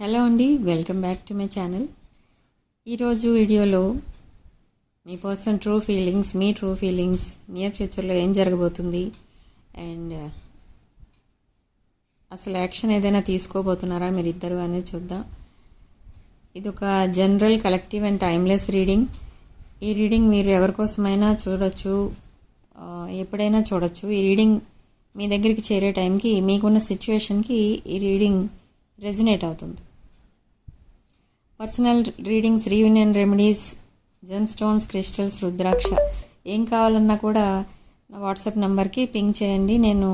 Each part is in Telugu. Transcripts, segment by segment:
హలో అండి welcome back to my channel. ఈరోజు వీడియోలో మీ పర్సన్ ట్రూ ఫీలింగ్స్ మీ ట్రూ ఫీలింగ్స్ నియర్ ఫ్యూచర్లో ఏం జరగబోతుంది అండ్ uh, అసలు యాక్షన్ ఏదైనా తీసుకోబోతున్నారా మీరిద్దరు అనేది చూద్దాం. ఇది ఒక general collective and timeless reading. ఈ రీడింగ్ మీరు ఎవరికోసమైనా చూడొచ్చు uh, ఎప్పుడైనా చూడొచ్చు. ఈ రీడింగ్ మీ దగ్గరికి చేరే టైంకి మీకున్న సిచ్యువేషన్కి ఈ రీడింగ్ రెజినేట్ అవుతుంది. Personal readings reunion remedies gem stones crystals rudraksha. ఏం కావాలన్నా కూడా నా వాట్సాప్ నెంబర్కి పింక్ చేయండి. నేను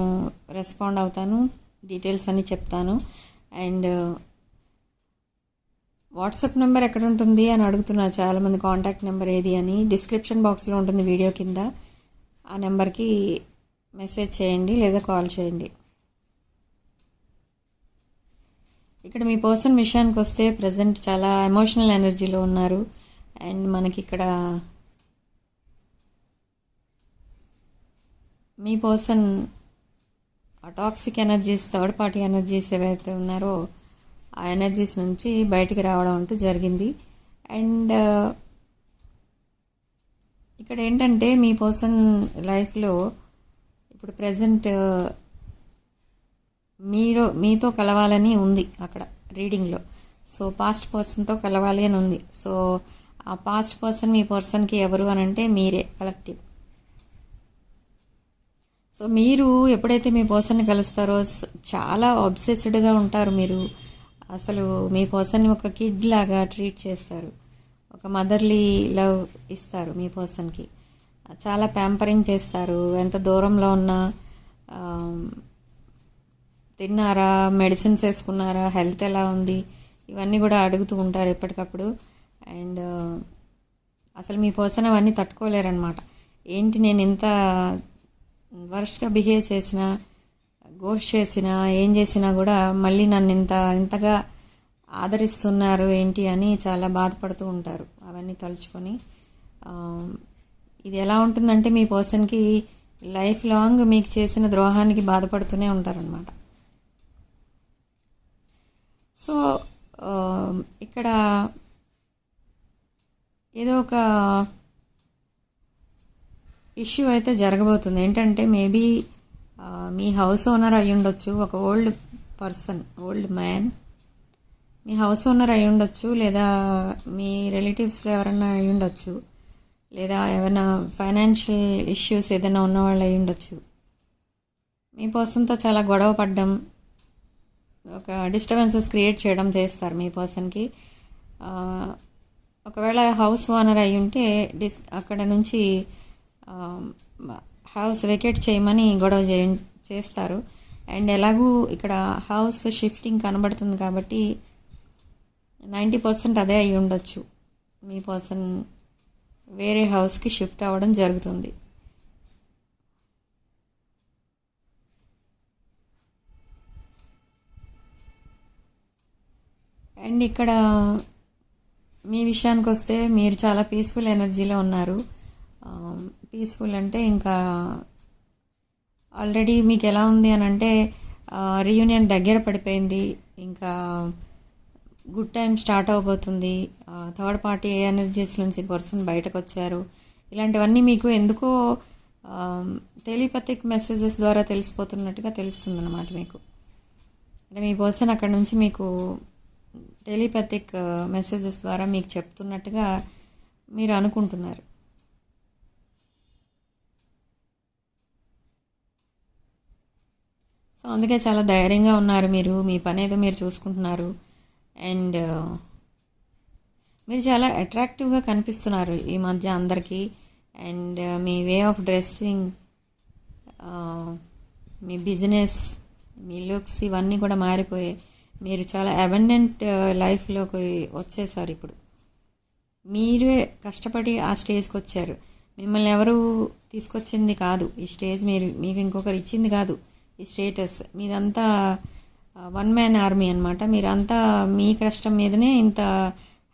రెస్పాండ్ అవుతాను. డీటెయిల్స్ అన్నీ చెప్తాను. అండ్ వాట్సాప్ నెంబర్ ఎక్కడ ఉంటుంది అని అడుగుతున్నారు చాలామంది. కాంటాక్ట్ నెంబర్ ఏది అని డిస్క్రిప్షన్ బాక్స్లో ఉంటుంది వీడియో కింద. ఆ నెంబర్కి మెసేజ్ చేయండి లేదా కాల్ చేయండి. ఇక్కడ మీ పర్సన్ విషయానికి వస్తే ప్రజెంట్ చాలా ఎమోషనల్ ఎనర్జీలో ఉన్నారు. అండ్ మనకి ఇక్కడ మీ పర్సన్ ఆ toxic energies third party energies ఏవైతే ఉన్నారో ఆ ఎనర్జీస్ నుంచి బయటికి రావడం అంటూ జరిగింది. అండ్ ఇక్కడ ఏంటంటే మీ పర్సన్ లైఫ్లో ఇప్పుడు ప్రజెంట్ మీరు మీతో కలవాలని ఉంది అక్కడ రీడింగ్లో. సో పాస్ట్ పర్సన్తో కలవాలి అని ఉంది. సో ఆ పాస్ట్ పర్సన్ మీ పర్సన్కి ఎవరు అని అంటే మీరే కలెక్టివ్ సో మీరు ఎప్పుడైతే మీ పర్సన్ని కలుస్తారో చాలా అబ్సెస్డ్గా ఉంటారు మీరు. అసలు మీ పర్సన్ని ఒక కిడ్ లాగా ట్రీట్ చేస్తారు. ఒక మదర్లీ లవ్ ఇస్తారు మీ పర్సన్కి చాలా ప్యాంపరింగ్ చేస్తారు. ఎంత దూరంలో ఉన్నా తిన్నారా? మెడిసిన్స్ వేసుకున్నారా? హెల్త్ ఎలా ఉంది? ఇవన్నీ కూడా అడుగుతూ ఉంటారు ఎప్పటికప్పుడు. అండ్ అసలు మీ పర్సన్ అవన్నీ తట్టుకోలేరనమాట ఏంటి నేను ఇంత వర్ష్గా బిహేవ్ చేసినా గోష్ చేసినా ఏం చేసినా కూడా మళ్ళీ నన్ను ఇంత ఇంతగా ఆదరిస్తున్నారు ఏంటి అని చాలా బాధపడుతూ ఉంటారు అవన్నీ తలుచుకొని. ఇది ఎలా ఉంటుందంటే మీ పర్సన్కి లైఫ్ లాంగ్ మీకు చేసిన ద్రోహానికి బాధపడుతూనే ఉంటారనమాట సో ఇక్కడ ఏదో ఒక ఇష్యూ అయితే జరగబోతుంది. ఏంటంటే మేబీ మీ హౌస్ ఓనర్ అయి ఉండొచ్చు ఒక ఓల్డ్ పర్సన్ ఓల్డ్ మ్యాన్. మీ హౌస్ ఓనర్ అయి ఉండొచ్చు లేదా మీ రిలేటివ్స్లో ఎవరైనా అయి ఉండొచ్చు లేదా ఏమైనా ఫైనాన్షియల్ ఇష్యూస్ ఏదైనా ఉన్నవాళ్ళు అయి ఉండొచ్చు మీ పర్సన్తో చాలా గొడవ పడ్డం ఒక డిస్టర్బెన్సెస్ క్రియేట్ చేయడం చేస్తారు మీ పర్సన్కి ఒకవేళ హౌస్ ఓనర్ అయి ఉంటే డిస్ అక్కడ నుంచి హౌస్ వెకేట్ చేయమని గొడవ చే చేస్తారు. అండ్ ఎలాగూ ఇక్కడ హౌస్ షిఫ్టింగ్ కనబడుతుంది కాబట్టి నైంటీ పర్సెంట్ అదే అయి ఉండొచ్చు. మీ పర్సన్ వేరే హౌస్కి షిఫ్ట్ అవ్వడం జరుగుతుంది. అండ్ ఇక్కడ మీ విషయానికి వస్తే మీరు చాలా పీస్ఫుల్ ఎనర్జీలో ఉన్నారు. Um, పీస్ఫుల్ అంటే ఇంకా ఆల్రెడీ మీకు ఎలా ఉంది అని అంటే రీయూనియన్ దగ్గర పడిపోయింది. ఇంకా గుడ్ టైం స్టార్ట్ అవబోతుంది. థర్డ్ పార్టీ ఎనర్జీస్ నుంచి పర్సన్ బయటకు వచ్చారు. ఇలాంటివన్నీ మీకు ఎందుకో um, టెలిపతిక్ మెసేజెస్ ద్వారా తెలిసిపోతున్నట్టుగా తెలుస్తుంది అన్నమాట మీకు. అంటే మీ పర్సన్ అక్కడ నుంచి మీకు టెలిపతిక్ మెసేజెస్ ద్వారా మీకు చెప్తున్నట్టుగా మీరు అనుకుంటున్నారు. సో అందుకే చాలా ధైర్యంగా ఉన్నారు మీరు మీ పని ఏదో మీరు చూసుకుంటున్నారు. అండ్ మీరు చాలా అట్రాక్టివ్గా కనిపిస్తున్నారు ఈ మధ్య అందరికీ. అండ్ మీ వే ఆఫ్ డ్రెస్సింగ్ మీ బిజినెస్ మీ లుక్స్ ఇవన్నీ కూడా మారిపోయాయి. మీరు చాలా అబండెంట్ లైఫ్లోకి uh, వచ్చేసారు ఇప్పుడు. మీరే కష్టపడి ఆ స్టేజ్కి వచ్చారు. మిమ్మల్ని ఎవరు తీసుకొచ్చింది కాదు. ఈ స్టేజ్ మీరు మీకు ఇంకొకరు ఇచ్చింది కాదు. ఈ స్టేటస్. మీదంతా వన్ మ్యాన్ ఆర్మీ అనమాట మీరంతా మీ కష్టం మీదనే ఇంత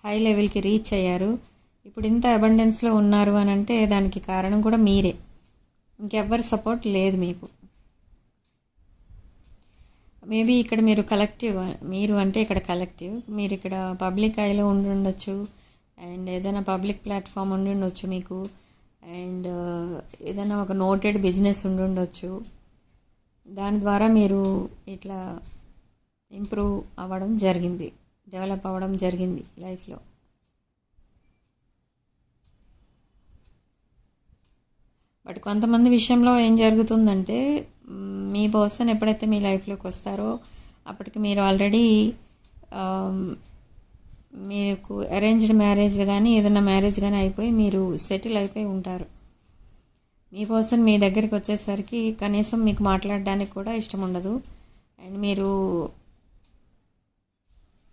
హై లెవెల్కి రీచ్ అయ్యారు. ఇప్పుడు ఇంత అబండెన్స్లో ఉన్నారు అని అంటే దానికి కారణం కూడా మీరే. ఇంకెవ్వరి సపోర్ట్ లేదు మీకు. మేబీ ఇక్కడ మీరు కలెక్టివ్ మీరు అంటే ఇక్కడ కలెక్టివ్ మీరు ఇక్కడ పబ్లిక్ ఐలో ఉండి ఉండొచ్చు అండ్ ఏదైనా పబ్లిక్ ప్లాట్ఫామ్ ఉండి ఉండొచ్చు మీకు అండ్ ఏదైనా ఒక నోటెడ్ బిజినెస్ ఉండి ఉండొచ్చు దాని ద్వారా మీరు ఇట్లా ఇంప్రూవ్ అవ్వడం జరిగింది. డెవలప్ అవ్వడం జరిగింది లైఫ్లో బట్ కొంతమంది విషయంలో ఏం జరుగుతుందంటే మీ పర్సన్ ఎప్పుడైతే మీ లైఫ్లోకి వస్తారో అప్పటికి మీరు ఆల్రెడీ మీకు అరేంజ్డ్ మ్యారేజ్ కానీ ఏదైనా మ్యారేజ్ కానీ అయిపోయి మీరు సెటిల్ అయిపోయి ఉంటారు. మీ పర్సన్ మీ దగ్గరికి వచ్చేసరికి కనీసం మీకు మాట్లాడడానికి కూడా ఇష్టం ఉండదు. అండ్ మీరు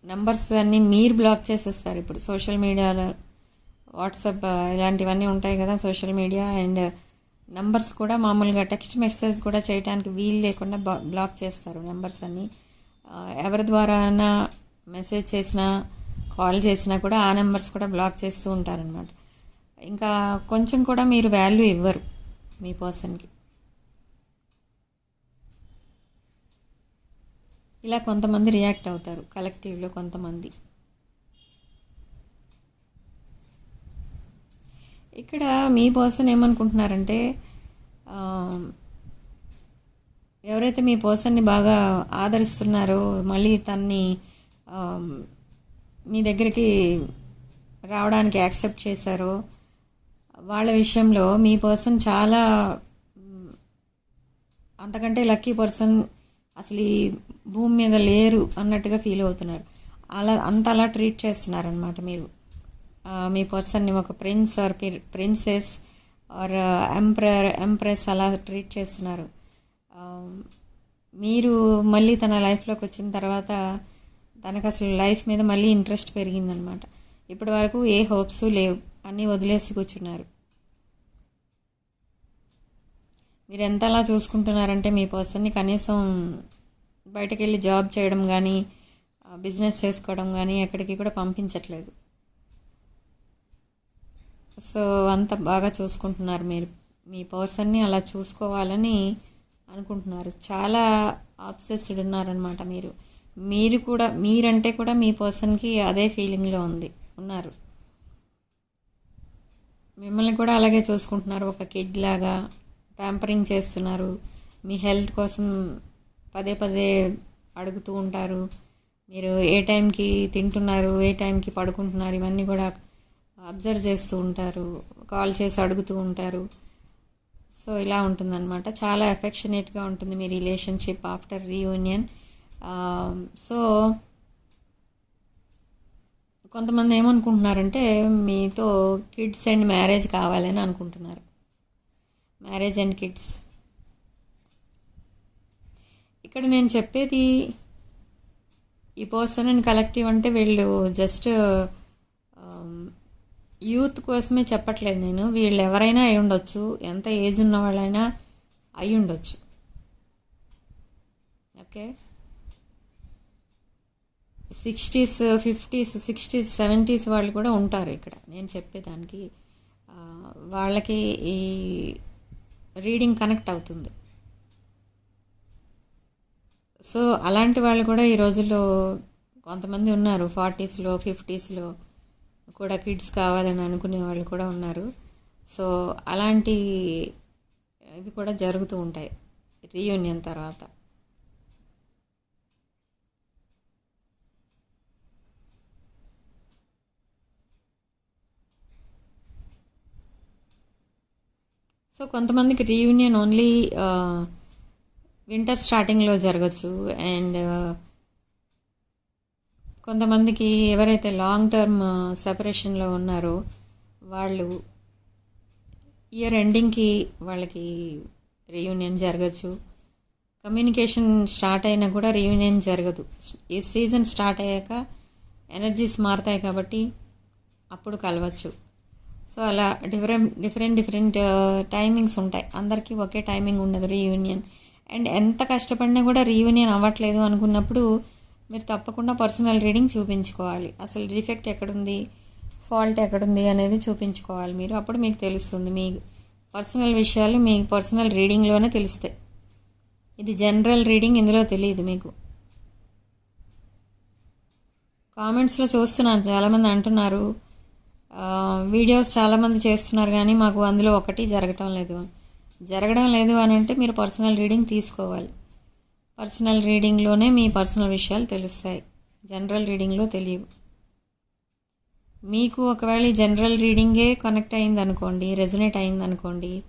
నంబర్స్ అన్నీ మీరు బ్లాక్ చేసేస్తారు. ఇప్పుడు సోషల్ మీడియాలో వాట్సాప్ ఇలాంటివన్నీ ఉంటాయి కదా సోషల్ మీడియా అండ్ నెంబర్స్ కూడా మామూలుగా టెక్స్ట్ మెసేజ్ కూడా చేయడానికి వీలు లేకుండా బ్లాక్ చేస్తారు నెంబర్స్ అన్నీ. ఎవరి ద్వారా అయినా మెసేజ్ చేసినా కాల్ చేసినా కూడా ఆ నెంబర్స్ కూడా బ్లాక్ చేస్తూ ఉంటారనమాట ఇంకా కొంచెం కూడా మీరు వాల్యూ ఇవ్వరు మీ పర్సన్కి ఇలా కొంతమంది రియాక్ట్ అవుతారు కలెక్టివ్లో కొంతమంది. ఇక్కడ మీ పర్సన్ ఏమనుకుంటున్నారంటే ఎవరైతే మీ పర్సన్ని బాగా ఆదరిస్తున్నారో మళ్ళీ తన్ని మీ దగ్గరికి రావడానికి యాక్సెప్ట్ చేశారో వాళ్ళ విషయంలో మీ పర్సన్ చాలా అంతకంటే లక్కీ పర్సన్ అసలు ఈ భూమి మీద లేరు అన్నట్టుగా ఫీల్ అవుతున్నారు. అలా అంత అలా ట్రీట్ చేస్తున్నారనమాట మీరు. మీ పర్సన్ని ఒక prince or princess or emperor empress అలా ట్రీట్ చేస్తున్నారు. మీరు మళ్ళీ తన లైఫ్లోకి వచ్చిన తర్వాత తనకు అసలు లైఫ్ మీద మళ్ళీ ఇంట్రెస్ట్ పెరిగిందనమాట ఇప్పటి వరకు ఏ హోప్స్ లేవు. అన్నీ వదిలేసి కూర్చున్నారు. మీరు ఎంతలా చూసుకుంటున్నారంటే మీ పర్సన్ని కనీసం బయటకు వెళ్ళి జాబ్ చేయడం కానీ బిజినెస్ చేసుకోవడం కానీ ఎక్కడికి కూడా పంపించట్లేదు. సో అంత బాగా చూసుకుంటున్నారు మీరు. మీ పర్సన్ని అలా చూసుకోవాలని అనుకుంటున్నారు. చాలా ఆబ్సెస్డ్ ఉన్నారనమాట మీరు. మీరు కూడా మీరంటే కూడా మీ పర్సన్కి అదే ఫీలింగ్లో ఉంది ఉన్నారు. మిమ్మల్ని కూడా అలాగే చూసుకుంటున్నారు. ఒక కిడ్ లాగా ప్యాంపరింగ్ చేస్తున్నారు. మీ హెల్త్ కోసం పదే పదే అడుగుతూ ఉంటారు. మీరు ఏ టైంకి తింటున్నారు ఏ టైంకి పడుకుంటున్నారు ఇవన్నీ కూడా అబ్జర్వ్ చేస్తూ ఉంటారు కాల్ చేసి అడుగుతూ ఉంటారు. సో ఇలా ఉంటుందన్నమాట. చాలా ఎఫెక్షనేట్గా ఉంటుంది మీ రిలేషన్షిప్ ఆఫ్టర్ రీయూనియన్ సో కొంతమంది ఏమనుకుంటున్నారంటే మీతో కిడ్స్ అండ్ మ్యారేజ్ కావాలని అనుకుంటున్నారు. మ్యారేజ్ అండ్ కిడ్స్ ఇక్కడ నేను చెప్పేది ఈ పర్సన్ అండ్ కలెక్టివ్ అంటే వీళ్ళు జస్ట్ యూత్ కోసమే చెప్పట్లేదు నేను. వీళ్ళు ఎవరైనా అయి ఉండొచ్చు. ఎంత ఏజ్ ఉన్న వాళ్ళైనా అయి ఉండొచ్చు. Okay? Sixties fifties sixties seventies వాళ్ళు కూడా ఉంటారు ఇక్కడ. నేను చెప్పేదానికి వాళ్ళకి ఈ రీడింగ్ కనెక్ట్ అవుతుంది. సో అలాంటి వాళ్ళు కూడా ఈ రోజుల్లో కొంతమంది ఉన్నారు. ఫార్టీస్లో ఫిఫ్టీస్లో. కూడా కిడ్స్ కావాలని అనుకునే వాళ్ళు కూడా ఉన్నారు. సో అలాంటి ఇవి కూడా జరుగుతూ ఉంటాయి. రీయూనియన్ తర్వాత. సో కొంతమందికి రీయూనియన్ ఓన్లీ వింటర్ స్టార్టింగ్లో జరగచ్చు. అండ్ uh, కొంతమందికి ఎవరైతే లాంగ్ టర్మ్ సెపరేషన్లో ఉన్నారో వాళ్ళు ఇయర్ ఎండింగ్కి వాళ్ళకి రీయూనియన్ జరగచ్చు. కమ్యూనికేషన్ స్టార్ట్ అయినా కూడా రీయూనియన్ జరగదు. ఈ సీజన్ స్టార్ట్ అయ్యాక ఎనర్జీస్ మారుతాయి కాబట్టి అప్పుడు కలవచ్చు. సో అలా డిఫరెంట్ డిఫరెంట్ డిఫరెంట్ టైమింగ్స్ ఉంటాయి. అందరికీ ఒకే టైమింగ్ ఉండదు రీయూనియన్ అండ్ ఎంత కష్టపడినా కూడా రీయూనియన్ అవ్వట్లేదు అనుకున్నప్పుడు మీరు తప్పకుండా పర్సనల్ రీడింగ్ చూపించుకోవాలి. అసలు డిఫెక్ట్ ఎక్కడుంది? ఫాల్ట్ ఎక్కడుంది అనేది చూపించుకోవాలి మీరు. అప్పుడు మీకు తెలుస్తుంది. మీ పర్సనల్ విషయాలు మీ పర్సనల్ రీడింగ్లోనే తెలుస్తాయి. ఇది జనరల్ రీడింగ్ ఇందులో తెలియదు మీకు. కామెంట్స్లో చూస్తున్నాను. చాలామంది అంటున్నారు. వీడియోస్ చాలామంది చేస్తున్నారు కానీ మాకు అందులో ఒకటి జరగటం లేదు. జరగడం లేదు అని అంటే మీరు పర్సనల్ రీడింగ్ తీసుకోవాలి. పర్సనల్ రీడింగ్లోనే మీ పర్సనల్ విషయాలు తెలుస్తాయి. జనరల్ రీడింగ్లో తెలియవు. మీకు ఒకవేళ ఈ జనరల్ రీడింగే కనెక్ట్ అయింది అనుకోండి రెజొనేట్ అయింది అనుకోండి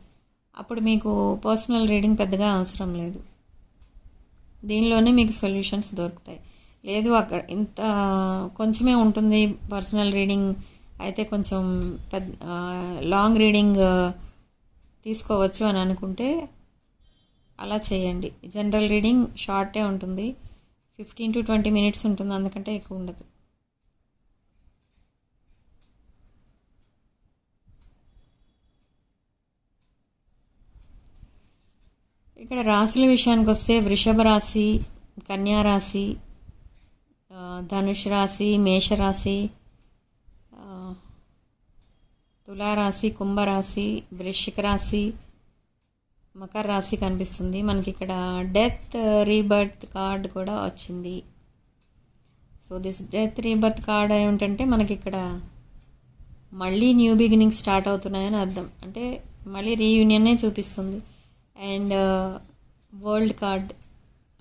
అప్పుడు మీకు పర్సనల్ రీడింగ్ పెద్దగా అవసరం లేదు. దీనిలోనే మీకు సొల్యూషన్స్ దొరుకుతాయి. లేదు అక్కడ ఇంత కొంచెమే ఉంటుంది పర్సనల్ రీడింగ్ అయితే కొంచెం పెద్ద లాంగ్ రీడింగ్ తీసుకోవచ్చు అని అనుకుంటే అలా చేయండి. జనరల్ రీడింగ్ షార్టే ఉంటుంది. ఫిఫ్టీన్ టు ట్వంటీ మినిట్స్ ఉంటుంది. అందుకంటే ఎక్కువ ఉండదు. ఇక్కడ రాశుల విషయానికి వస్తే వృషభ రాశి కన్యా రాశి ధనుష్ రాశి మేషరాశి తులారాశి కుంభరాశి వృశ్చిక రాశి మకర రాశి కనిపిస్తుంది. మనకి ఇక్కడ డెత్ రీబర్త్ కార్డ్ కూడా వచ్చింది. So this death rebirth card ఏమిటంటే మనకి ఇక్కడ మళ్ళీ న్యూ బిగినింగ్ స్టార్ట్ అవుతున్నాయని అర్థం. అంటే మళ్ళీ రీయూనియన్నే చూపిస్తుంది. And world card.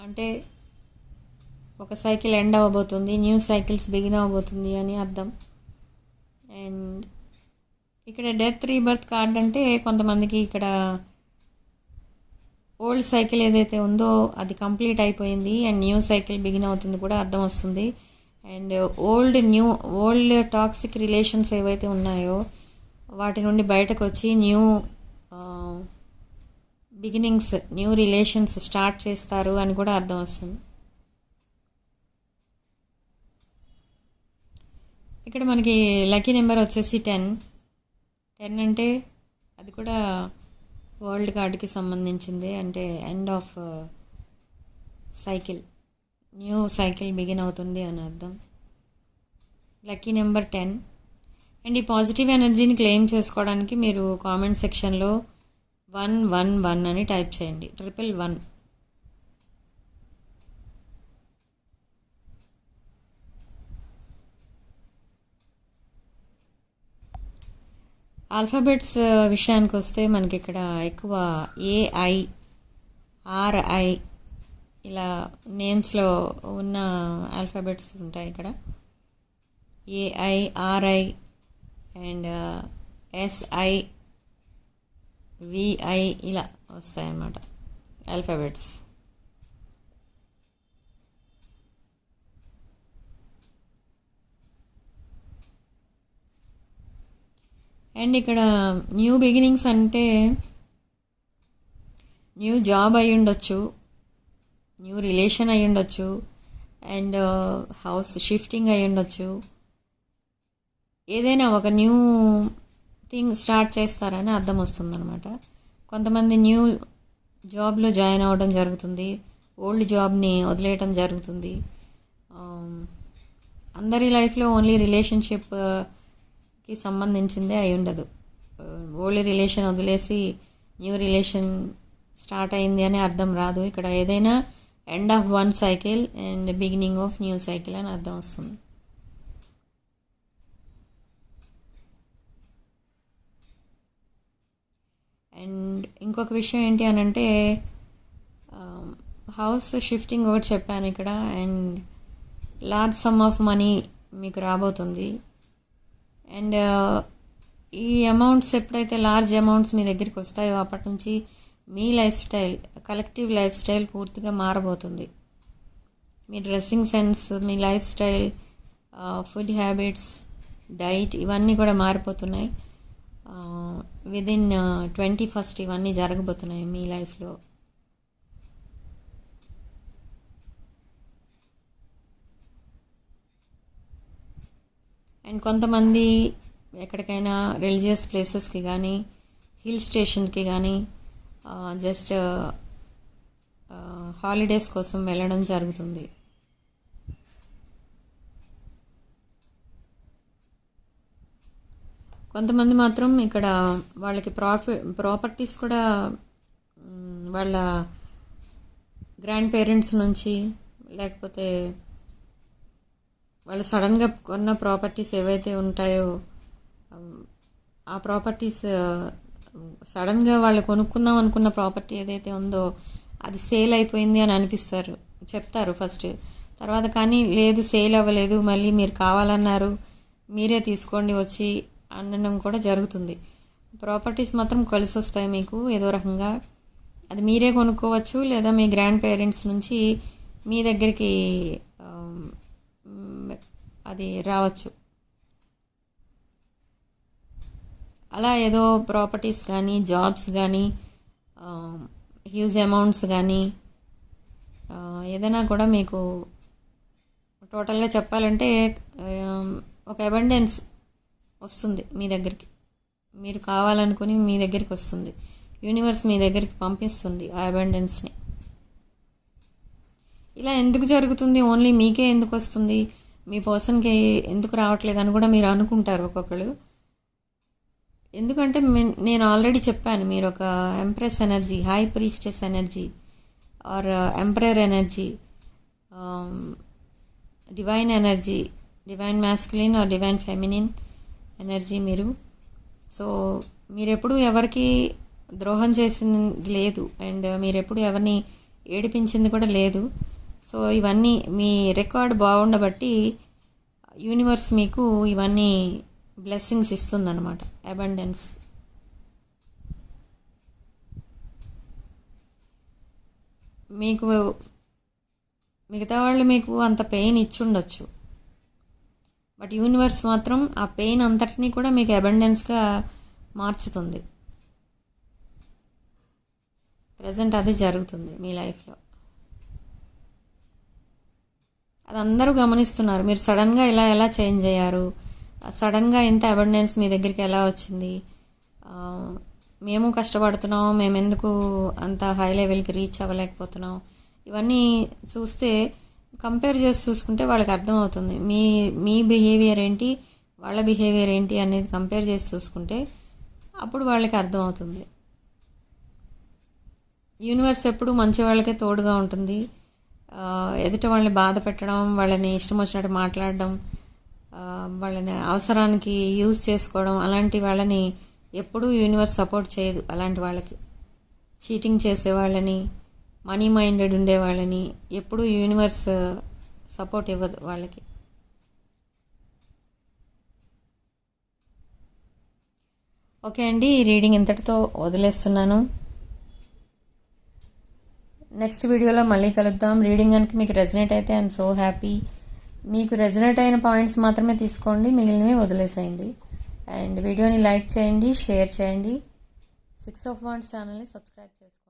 అంటే ఒక సైకిల్ ఎండ్ అవ్వబోతుంది న్యూ సైకిల్స్ బిగిన్ అవ్వబోతుంది అని అర్థం. అండ్ ఇక్కడ డెత్ రీబర్త్ కార్డ్ అంటే కొంతమందికి ఇక్కడ ఓల్డ్ సైకిల్ ఏదైతే ఉందో అది కంప్లీట్ అయిపోయింది అండ్ న్యూ సైకిల్ బిగిన్ అవుతుంది కూడా అర్థం వస్తుంది. And old new old toxic relations ఏవైతే ఉన్నాయో వాటి నుండి బయటకు వచ్చి new beginnings new relations start చేస్తారు అని కూడా అర్థం వస్తుంది. ఇక్కడ మనకి లక్కీ నెంబర్ వచ్చేసి టెన్. టెన్ అంటే అది కూడా వరల్డ్ కార్డ్కి సంబంధించింది అంటే end of cycle. New cycle begin అవుతుంది అని అర్థం. Lucky number ten. అండ్ ఈ పాజిటివ్ ఎనర్జీని క్లెయిమ్ చేసుకోవడానికి మీరు కామెంట్ సెక్షన్లో వన్ వన్ వన్ అని టైప్ చేయండి. Triple one. ఆల్ఫాబెట్స్ విషయానికి వస్తే మనకి ఇక్కడ ఎక్కువ ఏఐ ఆర్ఐ ఇలా నేమ్స్లో ఉన్న ఆల్ఫాబెట్స్ ఉంటాయి ఇక్కడ. A I R I and S I V I ఇలా వస్తాయన్నమాట ఆల్ఫాబెట్స్. అండ్ ఇక్కడ న్యూ బిగినింగ్స్ అంటే న్యూ జాబ్ అయి ఉండొచ్చు న్యూ రిలేషన్ అయి ఉండొచ్చు అండ్ uh, హౌస్ షిఫ్టింగ్ అయి ఉండొచ్చు. ఏదైనా ఒక న్యూ థింగ్ స్టార్ట్ చేస్తారని అర్థం వస్తుందన్నమాట. కొంతమంది న్యూ జాబ్లో జాయిన్ అవ్వడం జరుగుతుంది ఓల్డ్ జాబ్ని వదిలేయటం జరుగుతుంది. Um, అందరి లైఫ్లో ఓన్లీ రిలేషన్షిప్ కి సంబంధించిందే అయి ఉండదు. ఓల్డ్ రిలేషన్ వదిలేసి న్యూ రిలేషన్ స్టార్ట్ అయింది అని అర్థం రాదు. ఇక్కడ ఏదైనా end of one cycle and beginning of new cycle అని అర్థం వస్తుంది. అండ్ ఇంకొక విషయం ఏంటి అని అంటే um, హౌస్ షిఫ్టింగ్ ఒకటి చెప్పాను ఇక్కడ and large sum of money మీకు రాబోతుంది. అండ్ uh, ఈ అమౌంట్స్ ఎప్పుడైతే లార్జ్ అమౌంట్స్ మీ దగ్గరికి వస్తాయో అప్పటి నుంచి మీ life style collective life style పూర్తిగా మారబోతుంది. మీ డ్రెస్సింగ్ సెన్స్ మీ life style food habits diet ఇవన్నీ కూడా మారిపోతున్నాయి. విదిన్ ట్వంటీ ఫస్ట్ ఇవన్నీ జరగబోతున్నాయి మీ లైఫ్లో అండ్ కొంతమంది ఎక్కడికైనా రిలీజియస్ ప్లేసెస్కి కానీ హిల్ స్టేషన్కి కానీ జస్ట్ హాలిడేస్ కోసం వెళ్ళడం జరుగుతుంది. కొంతమంది మాత్రం ఇక్కడ వాళ్ళకి ప్రాఫిట్ ప్రాపర్టీస్ కూడా వాళ్ళ గ్రాండ్ పేరెంట్స్ నుంచి లేకపోతే వాళ్ళు సడన్గా కొన్న ప్రాపర్టీస్ ఏవైతే ఉంటాయో ఆ ప్రాపర్టీస్ సడన్గా వాళ్ళు కొనుక్కుందాం అనుకున్న ప్రాపర్టీ ఏదైతే ఉందో అది సేల్ అయిపోయింది అని అనిపిస్తారు. చెప్తారు ఫస్ట్. తర్వాత కానీ లేదు సేల్ అవ్వలేదు మళ్ళీ మీరు కావాలన్నారు మీరే తీసుకోండి వచ్చి అనడం కూడా జరుగుతుంది. ప్రాపర్టీస్ మాత్రం కలిసి వస్తాయి మీకు ఏదో రకంగా. అది మీరే కొనుక్కోవచ్చు లేదా మీ గ్రాండ్ పేరెంట్స్ నుంచి మీ దగ్గరికి అది రావచ్చు. అలా ఏదో ప్రాపర్టీస్ కానీ జాబ్స్ కానీ హ్యూజ్ అమౌంట్స్ కానీ ఏదైనా కూడా మీకు టోటల్గా చెప్పాలంటే ఒక అబండెన్స్ వస్తుంది మీ దగ్గరికి. మీరు కావాలనుకుని మీ దగ్గరికి వస్తుంది. యూనివర్స్ మీ దగ్గరికి పంపిస్తుంది ఆ అబండెన్స్ని. ఇలా ఎందుకు జరుగుతుంది? ఓన్లీ మీకే ఎందుకు వస్తుంది? మీ పర్సన్కి ఎందుకు రావట్లేదు అని కూడా మీరు అనుకుంటారు ఒక్కొక్కరు ఎందుకంటే నేను ఆల్రెడీ చెప్పాను మీరు ఒక empress energy high priestess energy or emperor energy divine energy divine masculine or divine feminine energy మీరు. సో మీరెప్పుడు ఎవరికి ద్రోహం చేసింది లేదు అండ్ మీరెప్పుడు ఎవరిని ఏడిపించింది కూడా లేదు. సో ఇవన్నీ మీ రికార్డ్ బాగుండబట్టి యూనివర్స్ మీకు ఇవన్నీ బ్లెస్సింగ్స్ ఇస్తుందన్నమాట. అబండెన్స్ మీకు మిగతా వాళ్ళు మీకు అంత పెయిన్ ఇచ్చుండొచ్చు. బట్ యూనివర్స్ మాత్రం ఆ పెయిన్ అంతటినీ కూడా మీకు అబండెన్స్గా మార్చుతుంది. ప్రజెంట్ అది జరుగుతుంది మీ లైఫ్లో అది అందరూ గమనిస్తున్నారు. మీరు సడన్గా ఇలా ఎలా చేంజ్ అయ్యారు? సడన్గా ఇంత అబండెన్స్ మీ దగ్గరికి ఎలా వచ్చింది? మేము కష్టపడుతున్నాం మేము ఎందుకు అంత హై లెవెల్కి రీచ్ అవ్వలేకపోతున్నాం? ఇవన్నీ చూస్తే కంపేర్ చేసి చూసుకుంటే వాళ్ళకి అర్థమవుతుంది. మీ మీ బిహేవియర్ ఏంటి? వాళ్ళ బిహేవియర్ ఏంటి అనేది కంపేర్ చేసి చూసుకుంటే అప్పుడు వాళ్ళకి అర్థమవుతుంది. యూనివర్స్ ఎప్పుడు మంచి వాళ్ళకే తోడుగా ఉంటుంది. ఎదుటి వాళ్ళని బాధ పెట్టడం వాళ్ళని ఇష్టం వచ్చినట్టు మాట్లాడడం వాళ్ళని అవసరానికి యూజ్ చేసుకోవడం అలాంటి వాళ్ళని ఎప్పుడూ యూనివర్స్ సపోర్ట్ చేయదు అలాంటి వాళ్ళకి. చీటింగ్ చేసే వాళ్ళని మనీ మైండెడ్ ఉండే వాళ్ళని ఎప్పుడూ యూనివర్స్ సపోర్ట్ ఇవ్వదు వాళ్ళకి. ఓకే అండి ఈ రీడింగ్ ఇంతటితో వదిలేస్తున్నాను. నెక్స్ట్ వీడియోలో మళ్ళీ కలుద్దాం. రీడింగ్ కనుక మీకు రెజనేట్ అయితే ఐఎమ్ సో హ్యాపీ మీకు రెజనేట్ అయిన పాయింట్స్ మాత్రమే తీసుకోండి మిగిలినవి వదిలేసేయండి. అండ్ వీడియోని లైక్ చేయండి షేర్ చేయండి. సిక్స్ ఆఫ్ వాన్స్ ఛానల్ని సబ్స్క్రైబ్ చేసుకోండి.